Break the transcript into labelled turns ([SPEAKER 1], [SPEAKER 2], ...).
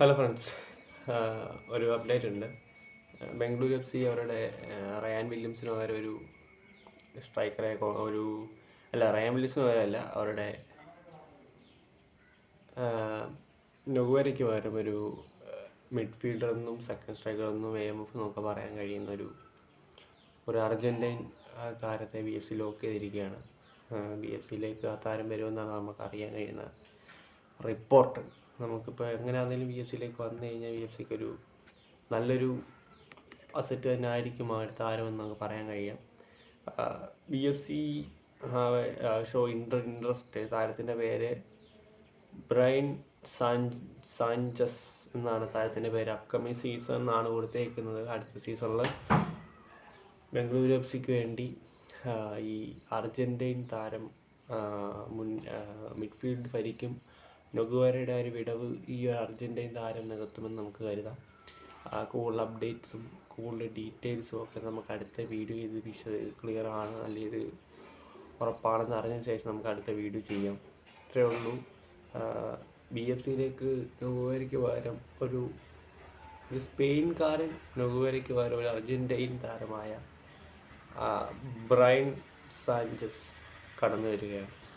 [SPEAKER 1] Hello friends ഒരു update ഉണ്ട്. Bengaluru F C അവരുടെ റയാൻ വില്യംസിന് പകരം ഒരു സ്ട്രൈക്കറെ ഒരു അല്ല റയാൻ വില്യംസിന് പകരമല്ല അവരുടെ നൊവരയ്ക്ക് പകരം ഒരു മിഡ്ഫീൽഡർ എന്നും സെക്കൻഡ് സ്ട്രൈക്കർ എന്നും എ എം എഫ് എന്നൊക്കെ പറയാൻ കഴിയുന്ന ഒരു ഒരു അർജന്റൈൻ താരത്തെ ബി എഫ് സി ലോക്ക് ചെയ്തിരിക്കുകയാണ്. ബി എഫ് സിയിലേക്ക് ആ താരം വരുമെന്നാണ് നമുക്ക് അറിയാൻ കഴിയുന്ന റിപ്പോർട്ട് നമുക്കിപ്പോൾ എങ്ങനെയാണെങ്കിലും വി എഫ് സിയിലേക്ക് വന്നു കഴിഞ്ഞാൽ വി എഫ് സിക്ക് ഒരു നല്ലൊരു അസറ്റ് തന്നെ ആയിരിക്കും ആ താരമെന്ന് നമുക്ക് പറയാൻ കഴിയാം. V F C show intra interest താരത്തിന്റെ പേര് ബ്രൈൻ സാഞ്ചസ് എന്നാണ് താരത്തിന്റെ പേര്. അപ്കമിങ് സീസൺ എന്നാണ് കൊടുത്തേക്കുന്നത്. അടുത്ത സീസണിൽ ബംഗളൂരു എഫ് സിക്ക് വേണ്ടി ഈ അർജന്റൈൻ താരം മുൻ മിഡ്ഫീൽഡ് ഭരിക്കും. നൊഗുവരയുടെ ഒരു വിടവ് ഈ അർജന്റൈൻ താരം നികത്തുമെന്ന് നമുക്ക് കരുതാം. ആ, കൂടുതൽ അപ്ഡേറ്റ്സും കൂടുതൽ ഡീറ്റെയിൽസും ഒക്കെ നമുക്ക് അടുത്ത വീഡിയോ ഇത് വിശ ക്ലിയർ ആണ് അല്ലെങ്കിൽ ഇത് ഉറപ്പാണെന്ന് അറിഞ്ഞതിന് ശേഷം നമുക്ക് അടുത്ത വീഡിയോ ചെയ്യാം. ഇത്രയേ ഉള്ളൂ. ബി എഫ് സിയിലേക്ക് നൊഗുവരയ്ക്ക് പകരം ഒരു ഒരു സ്പെയിൻകാരൻ നൊഗുവരയ്ക്ക് പകരം ഒരു അർജന്റൈൻ താരമായ ബ്രൈൻ സാഞ്ചസ് കടന്നു വരികയാണ്